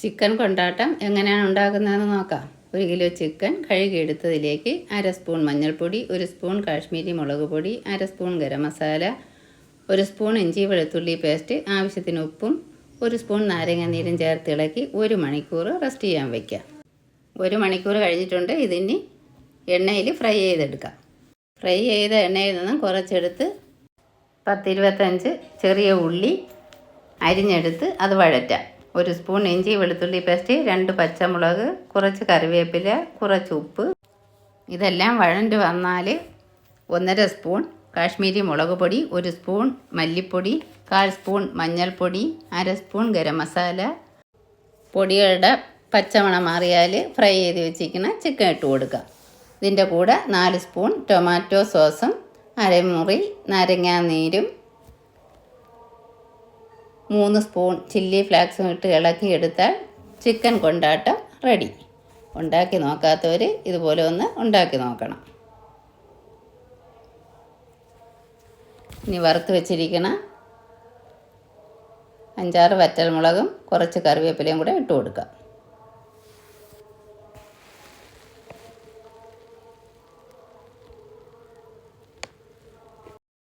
Chicken കൊണ്ടാട്ടം എങ്ങനെയാണ് ഉണ്ടാക്കുന്നതെന്ന് നോക്കാം. ഒരു കിലോ ചിക്കൻ കഴുകിയെടുത്തതിലേക്ക് അര സ്പൂൺ മഞ്ഞൾപ്പൊടി ഒരു സ്പൂൺ കാശ്മീരി മുളക് പൊടി അര സ്പൂൺ ഗരം മസാല ഒരു സ്പൂൺ ഇഞ്ചി വെളുത്തുള്ളി പേസ്റ്റ് ആവശ്യത്തിന് ഉപ്പും ഒരു സ്പൂൺ നാരങ്ങ നീരും ചേർത്ത് ഇളക്കി ഒരു മണിക്കൂർ റെസ്റ്റ് ചെയ്യാൻ വയ്ക്കാം ഒരു മണിക്കൂർ കഴിഞ്ഞിട്ടുണ്ട് ഇതിനി എണ്ണയിൽ ഫ്രൈ ചെയ്തെടുക്കാം. ഫ്രൈ ചെയ്ത എണ്ണയിൽ നിന്നും കുറച്ചെടുത്ത് പത്തിരുപത്തഞ്ച് ചെറിയ ഉള്ളി അരിഞ്ഞെടുത്ത് അത് വഴറ്റാം. ഒരു സ്പൂൺ ഇഞ്ചി വെളുത്തുള്ളി പേസ്റ്റ് രണ്ട് പച്ചമുളക് കുറച്ച് കറിവേപ്പില കുറച്ച് ഉപ്പ്. ഇതെല്ലാം വഴണ്ട് വന്നാൽ ഒന്നര സ്പൂൺ കാശ്മീരി മുളക് പൊടി ഒരു സ്പൂൺ മല്ലിപ്പൊടി കാൽ സ്പൂൺ മഞ്ഞൾപ്പൊടി അര സ്പൂൺ ഗരം മസാല. പൊടികളുടെ പച്ചമണം മാറിയാൽ ഫ്രൈ ചെയ്ത് വെച്ചിരിക്കുന്ന ചിക്കൻ ഇട്ട് കൊടുക്കുക. ഇതിന്റെ കൂടെ നാല് സ്പൂൺ ടൊമാറ്റോ സോസും അരമുറി നാരങ്ങാ നീരും മൂന്ന് സ്പൂൺ ചില്ലി ഫ്ലാക്സും ഇട്ട് ഇളക്കി എടുത്താൽ ചിക്കൻ കൊണ്ടാട്ടം റെഡി. ഉണ്ടാക്കി നോക്കാത്തവർ ഇതുപോലെ ഒന്ന് ഉണ്ടാക്കി നോക്കണം. ഇനി വറുത്ത് വെച്ചിരിക്കണ അഞ്ചാറ് വറ്റൽമുളകും കുറച്ച് കറിവേപ്പിലയും കൂടെ ഇട്ട് കൊടുക്കാം.